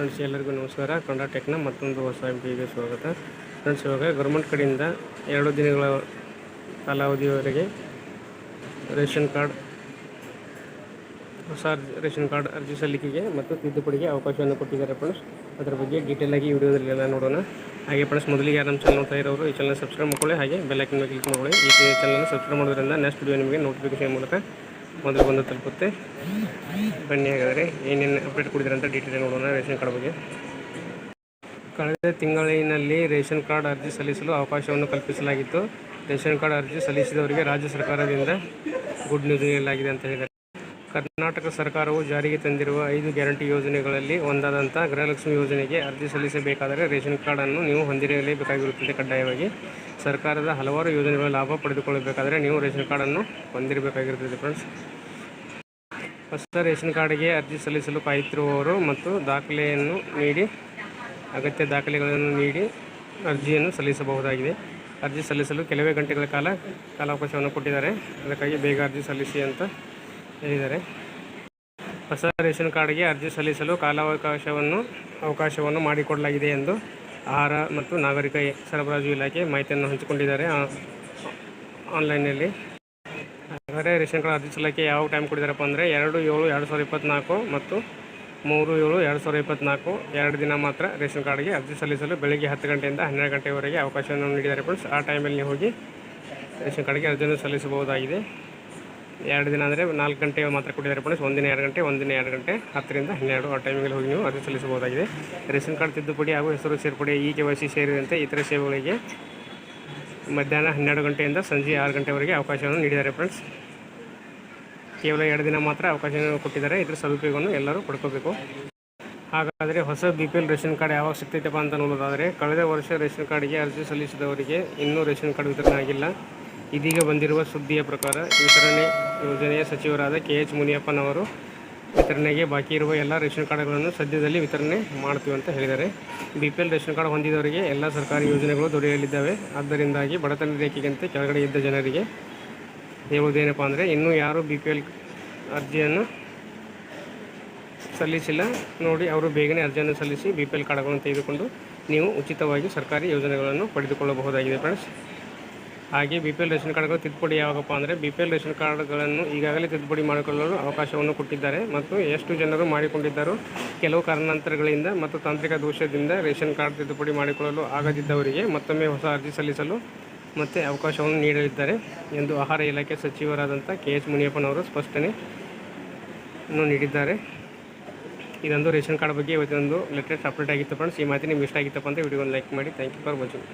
Friends ಎಲ್ಲರಿಗೂ ನಮಸ್ಕಾರ. ಕನ್ನಡ ಟೆಕ್ನ ಮತ್ತೊಂದು ಹೊಸ ವಿಡಿಯೋಗೆ ಸ್ವಾಗತ. ಫ್ರೆಂಡ್ಸ್, ಇವಾಗ ಗೌರ್ಮೆಂಟ್ ಕಡೆಯಿಂದ ಎರಡು ದಿನಗಳ ಕಾಲಾವಧಿಯವರೆಗೆ ರೇಷನ್ ಕಾರ್ಡ್, ಹೊಸ ರೇಷನ್ ಕಾರ್ಡ್ ಅರ್ಜಿ ಸಲ್ಲಿಕೆಗೆ ಮತ್ತು ತಿದ್ದುಪಡಿಗೆ ಅವಕಾಶವನ್ನು ಕೊಟ್ಟಿದ್ದಾರೆ ಫ್ರೆಂಡ್ಸ್. ಅದರ ಬಗ್ಗೆ ಡೀಟೇಲ್ ಆಗಿ ವಿಡಿಯೋದಲ್ಲಿ ಎಲ್ಲ ನೋಡೋಣ. ಹಾಗೆ ಫ್ರೆಂಡ್ಸ್, ಮೊದಲಿಗೆ ಯಾರು ನಮ್ಮ ಚಾನಲ್ ನೋಡ್ತಾ ಇರೋರು, ಈ ಚಾನಲ್ ಸಬ್ಸ್ಕ್ರೈಬ್ ಮಾಡ್ಕೊಳ್ಳಿ. ಹಾಗೆ ಬೆಲ್ಲೈಕನ್ ಮೇಲೆ ಕ್ಲಿಕ್ ಮಾಡ್ಕೊಳ್ಳಿ. ಈ ಚಾನಲ್ ಸಬ್ಸ್ಕ್ರೈಬ್ ಮಾಡೋದ್ರಿಂದ ನೆಕ್ಸ್ಟ್ ವಿಡಿಯೋ ನಿಮಗೆ ನೋಟಿಫಿಕೇಶನ್ ಮೂಲಕ ಮೊದಲು ಬಂದು ತಲುಪುತ್ತೆ. ಬನ್ನಿ ಹಾಗಾದರೆ, ಏನೇನು ಅಪ್ಡೇಟ್ ಕೊಡಿದ್ರೆ ಅಂತ ಡೀಟೇಲ್ ನೋಡೋಣ, ರೇಷನ್ ಕಾರ್ಡ್ ಬಗ್ಗೆ. ಕಳೆದ ತಿಂಗಳಿನಲ್ಲಿ ರೇಷನ್ ಕಾರ್ಡ್ ಅರ್ಜಿ ಸಲ್ಲಿಸಲು ಅವಕಾಶವನ್ನು ಕಲ್ಪಿಸಲಾಗಿತ್ತು. ರೇಷನ್ ಕಾರ್ಡ್ ಅರ್ಜಿ ಸಲ್ಲಿಸಿದವರಿಗೆ ರಾಜ್ಯ ಸರ್ಕಾರದಿಂದ ಗುಡ್ ನ್ಯೂಸ್ ನೀಡಲಾಗಿದೆ ಅಂತ ಹೇಳಿದ್ದಾರೆ. ಕರ್ನಾಟಕ ಸರ್ಕಾರವು ಜಾರಿಗೆ ತಂದಿರುವ ಐದು ಗ್ಯಾರಂಟಿ ಯೋಜನೆಗಳಲ್ಲಿ ಒಂದಾದಂಥ ಗೃಹಲಕ್ಷ್ಮಿ ಯೋಜನೆಗೆ ಅರ್ಜಿ ಸಲ್ಲಿಸಬೇಕಾದರೆ ರೇಷನ್ ಕಾರ್ಡನ್ನು ನೀವು ಹೊಂದಿರಲೇಬೇಕಾಗಿರುತ್ತದೆ ಕಡ್ಡಾಯವಾಗಿ. ಸರ್ಕಾರದ ಹಲವಾರು ಯೋಜನೆಗಳ ಲಾಭ ಪಡೆದುಕೊಳ್ಳಬೇಕಾದರೆ ನೀವು ರೇಷನ್ ಕಾರ್ಡನ್ನು ಹೊಂದಿರಬೇಕಾಗಿರುತ್ತದೆ ಫ್ರೆಂಡ್ಸ್. ಹೊಸ ರೇಷನ್ ಕಾರ್ಡ್ಗೆ ಅರ್ಜಿ ಸಲ್ಲಿಸಲು ಕಾಯುತ್ತಿರುವವರು ಮತ್ತು ದಾಖಲೆಯನ್ನು ನೀಡಿ, ಅಗತ್ಯ ದಾಖಲೆಗಳನ್ನು ನೀಡಿ ಅರ್ಜಿಯನ್ನು ಸಲ್ಲಿಸಬಹುದಾಗಿದೆ. ಅರ್ಜಿ ಸಲ್ಲಿಸಲು ಕೆಲವೇ ಗಂಟೆಗಳ ಕಾಲ ಕಾಲಾವಕಾಶವನ್ನು ಕೊಟ್ಟಿದ್ದಾರೆ. ಅದಕ್ಕಾಗಿ ಬೇಗ ಅರ್ಜಿ ಸಲ್ಲಿಸಿ ಅಂತ ಹೇಳಿದ್ದಾರೆ ಹೊಸ ರೇಷನ್ ಕಾರ್ಡ್ಗೆ ಅರ್ಜಿ ಸಲ್ಲಿಸಲು ಕಾಲಾವಕಾಶವನ್ನು, ಅವಕಾಶವನ್ನು ಮಾಡಿಕೊಡಲಾಗಿದೆ ಎಂದು ಆಹಾರ ಮತ್ತು ನಾಗರಿಕ ಸರಬರಾಜು ಇಲಾಖೆ ಮಾಹಿತಿಯನ್ನು ಹಂಚಿಕೊಂಡಿದ್ದಾರೆ. ಆನ್ಲೈನಲ್ಲಿ ಹಾಗಾದರೆ ರೇಷನ್ ಕಾರ್ಡ್ ಅರ್ಜಿ ಸಲ್ಲಿಕೆ ಯಾವ ಟೈಮ್ ಕೊಟ್ಟಿದ್ದಾರಪ್ಪ ಅಂದರೆ ಎರಡು ಏಳು ಎರಡು ಸಾವಿರದ ಇಪ್ಪತ್ತ್ನಾಲ್ಕು ಮತ್ತು ಮೂರು ಏಳು ಎರಡು ಸಾವಿರದ ಇಪ್ಪತ್ತ್ನಾಲ್ಕು ಎರಡು ದಿನ ಮಾತ್ರ ರೇಷನ್ ಕಾರ್ಡ್ಗೆ ಅರ್ಜಿ ಸಲ್ಲಿಸಲು ಬೆಳಗ್ಗೆ ಹತ್ತು ಗಂಟೆಯಿಂದ ಹನ್ನೆರಡು ಗಂಟೆವರೆಗೆ ಅವಕಾಶವನ್ನು ನೀಡಿದ್ದಾರೆ. ಫ್ರೆಂಡ್ಸ್, ಆ ಟೈಮಲ್ಲಿ ಹೋಗಿ ರೇಷನ್ ಕಾರ್ಡ್ಗೆ ಅರ್ಜಿಯನ್ನು ಸಲ್ಲಿಸಬಹುದಾಗಿದೆ. ಎರಡು ದಿನ ಅಂದರೆ ನಾಲ್ಕು ಗಂಟೆ ಮಾತ್ರ ಕೊಟ್ಟಿದ್ದಾರೆ ಫ್ರೆಂಡ್ಸ್ ಒಂದಿನ ಎರಡು ಗಂಟೆ, ಒಂದಿನ ಎರಡು ಗಂಟೆ, ಹತ್ತರಿಂದ ಹನ್ನೆರಡು ಆ ಟೈಮಿಗೆ ಹೋಗಿ ನೀವು ಅರ್ಜಿ ಸಲ್ಲಿಸಬಹುದಾಗಿದೆ. ರೇಷನ್ ಕಾರ್ಡ್ ತಿದ್ದುಪಡಿ ಹಾಗೂ ಹೆಸರು ಸೇರ್ಪಡೆ ಈ ಕೆ ವೈ ಸಿ ಸೇರಿದಂತೆ ಇತರ ಸೇವೆಗಳಿಗೆ ಮಧ್ಯಾಹ್ನ ಹನ್ನೆರಡು ಗಂಟೆಯಿಂದ ಸಂಜೆ ಆರು ಗಂಟೆವರೆಗೆ ಅವಕಾಶವನ್ನು ನೀಡಿದ್ದಾರೆ ಫ್ರೆಂಡ್ಸ್. ಕೇವಲ ಎರಡು ದಿನ ಮಾತ್ರ ಅವಕಾಶವನ್ನು ಕೊಟ್ಟಿದ್ದಾರೆ. ಇದರ ಸದುಪಯೋಗವನ್ನು ಎಲ್ಲರೂ ಪಡ್ಕೋಬೇಕು. ಹಾಗಾದರೆ ಹೊಸ B P L ration card ಯಾವಾಗ ಸಿಗ್ತೈತಪ್ಪ ಅಂತ ನೋಡೋದಾದರೆ, ಕಳೆದ ವರ್ಷ ರೇಷನ್ ಕಾರ್ಡ್ಗೆ ಅರ್ಜಿ ಸಲ್ಲಿಸಿದವರಿಗೆ ಇನ್ನೂ ರೇಷನ್ ಕಾರ್ಡ್ ವಿತರಣೆ ಆಗಿಲ್ಲ. ಇದೀಗ ಬಂದಿರುವ ಸುದ್ದಿಯ ಪ್ರಕಾರ ವಿತರಣೆ ಯೋಜನೆಯ ಸಚಿವರಾದ ಕೆ ಎಚ್ ಮುನಿಯಪ್ಪನವರು ವಿತರಣೆಗೆ ಬಾಕಿ ಇರುವ ಎಲ್ಲ ರೇಷನ್ ಕಾರ್ಡ್ಗಳನ್ನು ಸದ್ಯದಲ್ಲಿ ವಿತರಣೆ ಮಾಡ್ತೀವಿ ಅಂತ ಹೇಳಿದ್ದಾರೆ. B P L ration card ಹೊಂದಿದವರಿಗೆ ಎಲ್ಲ ಸರ್ಕಾರಿ ಯೋಜನೆಗಳು ದೊರೆಯಲಿದ್ದಾವೆ. ಆದ್ದರಿಂದಾಗಿ ಬಡತನ ರೇಖೆಗಿಂತ ಕೆಳಗಡೆ ಇದ್ದ ಜನರಿಗೆ ಹೇಳುವುದೇನಪ್ಪ ಅಂದರೆ ಇನ್ನೂ ಯಾರೂ ಬಿ ಪಿ ಎಲ್ ಅರ್ಜಿಯನ್ನು ಸಲ್ಲಿಸಿಲ್ಲ. ನೋಡಿ, ಅವರು ಬೇಗನೆ ಅರ್ಜಿಯನ್ನು ಸಲ್ಲಿಸಿ ಬಿ ಪಿ ಎಲ್ ಕಾರ್ಡ್ಗಳನ್ನು ತೆಗೆದುಕೊಂಡು ನೀವು ಉಚಿತವಾಗಿ ಸರ್ಕಾರಿ ಯೋಜನೆಗಳನ್ನು ಪಡೆದುಕೊಳ್ಳಬಹುದಾಗಿದೆ. ಫ್ರೆಂಡ್ಸ್ ಹಾಗೆ ಬಿ ಪಿ ಎಲ್ ರೇಷನ್ ಕಾರ್ಡ್ಗಳು ತಿದ್ದುಪಡಿ ಯಾವಾಗಪ್ಪ ಅಂದರೆ ಬಿ ಪಿ ಎಲ್ ರೇಷನ್ ಕಾರ್ಡ್ಗಳನ್ನು ಈಗಾಗಲೇ ತಿದ್ದುಪಡಿ ಮಾಡಿಕೊಳ್ಳಲು ಅವಕಾಶವನ್ನು ಕೊಟ್ಟಿದ್ದಾರೆ ಮತ್ತು ಎಷ್ಟು ಜನರು ಮಾಡಿಕೊಂಡಿದ್ದರೂ, ಕೆಲವು ಕಾರಣಾಂತರಗಳಿಂದ ಮತ್ತು ತಾಂತ್ರಿಕ ದೋಷದಿಂದ ರೇಷನ್ ಕಾರ್ಡ್ ತಿದ್ದುಪಡಿ ಮಾಡಿಕೊಳ್ಳಲು ಆಗದಿದ್ದವರಿಗೆ ಮತ್ತೊಮ್ಮೆ ಹೊಸ ಅರ್ಜಿ ಸಲ್ಲಿಸಲು ಮತ್ತೆ ಅವಕಾಶವನ್ನು ನೀಡಲಿದ್ದಾರೆ ಎಂದು ಆಹಾರ ಇಲಾಖೆ ಸಚಿವರಾದಂಥ ಕೆ ಎಚ್ ಮುನಿಯಪ್ಪನವರು ಸ್ಪಷ್ಟನೆಯನ್ನು ನೀಡಿದ್ದಾರೆ. ಇದೊಂದು ರೇಷನ್ ಕಾರ್ಡ್ ಬಗ್ಗೆ ಇವತ್ತೊಂದು ಲೇಟೆಸ್ಟ್ ಅಪ್ಡೇಟ್ ಆಗಿತ್ತು ಫ್ರೆಂಡ್ಸ್. ಈ ಮಾಹಿತಿ ನಿಮ್ಗೆ ಇಷ್ಟ ಆಗಿತ್ತಪ್ಪ ಅಂತ ವಿಡಿಯೋನ ಲೈಕ್ ಮಾಡಿ. Thank you for watching.